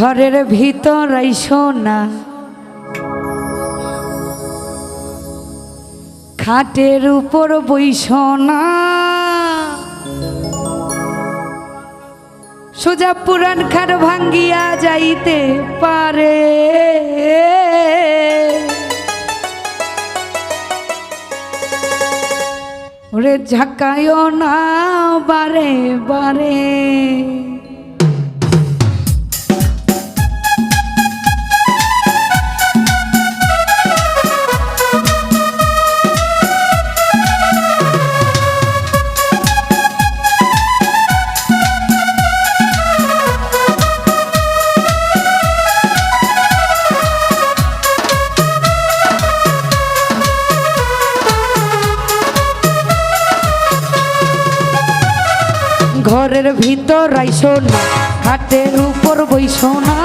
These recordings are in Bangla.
ঘরের ভিতর না। খাটের উপর বইস না। সোজা পুরান খাট ভাঙ্গিয়া যাইতে পারে। ওরে ঝাঁকায় না বারে বারে। ঘরের ভিতর আইসো না, খাটের উপর বইসো না।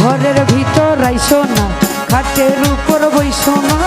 ঘরের ভিতর আইসো না, খাটের উপর বইসো না।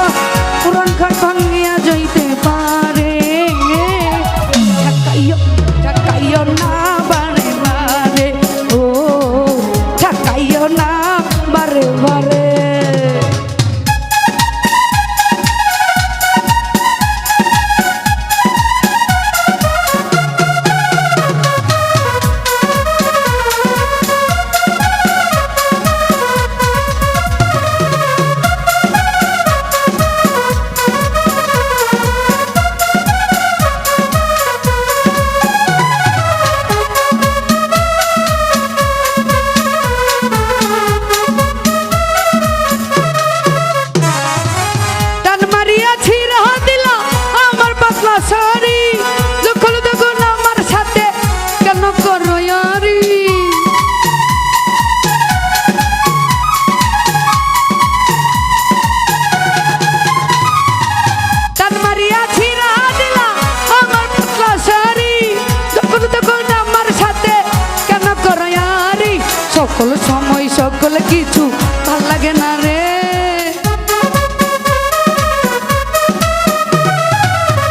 সকল সময় সকল কিছু ভাল লাগে না রে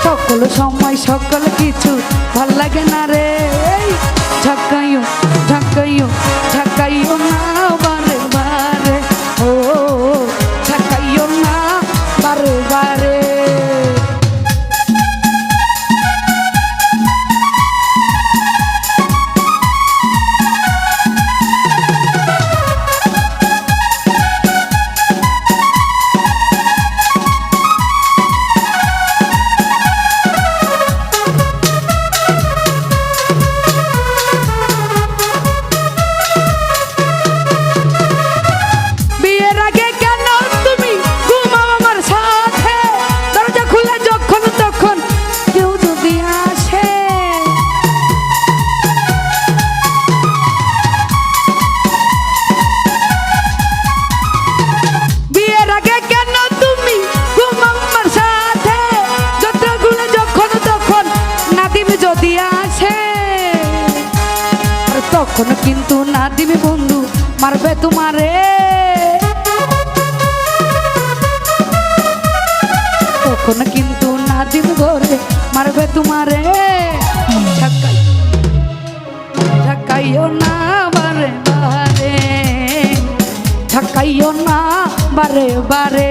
সকল সময় সকল কিছু ভাল লাগে না রে এই ঝাঁকাইও ঝাঁকাইও ঝাঁকাইও আর কিন্তু না নাদিম বন্ধু, মারবে তোমারে। তখন কিন্তু না নাদিম ঘরে মারবে তোমারে। ঝাঁকাই, ঝাঁকাইও না বারে বারে, ঝাঁকাইও না বারে বারে।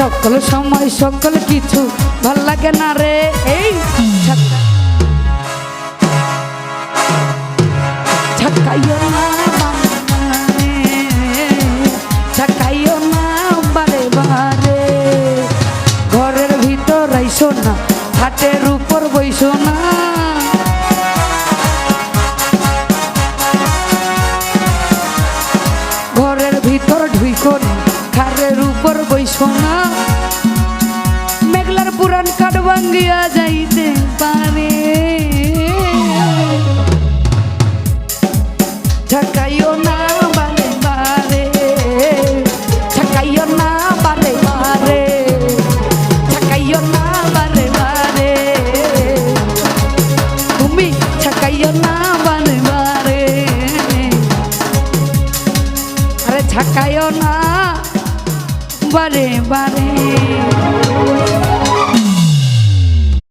সকল সময় সকল কিছু ভালো লাগে না রে। এই ঘরের ভিতর আইসো না, হাটের উপর বইসো না। ঘরের ভিতর ঢুইকো না খারের উপর বইসো না। ঠকাইও না। বারে বারে।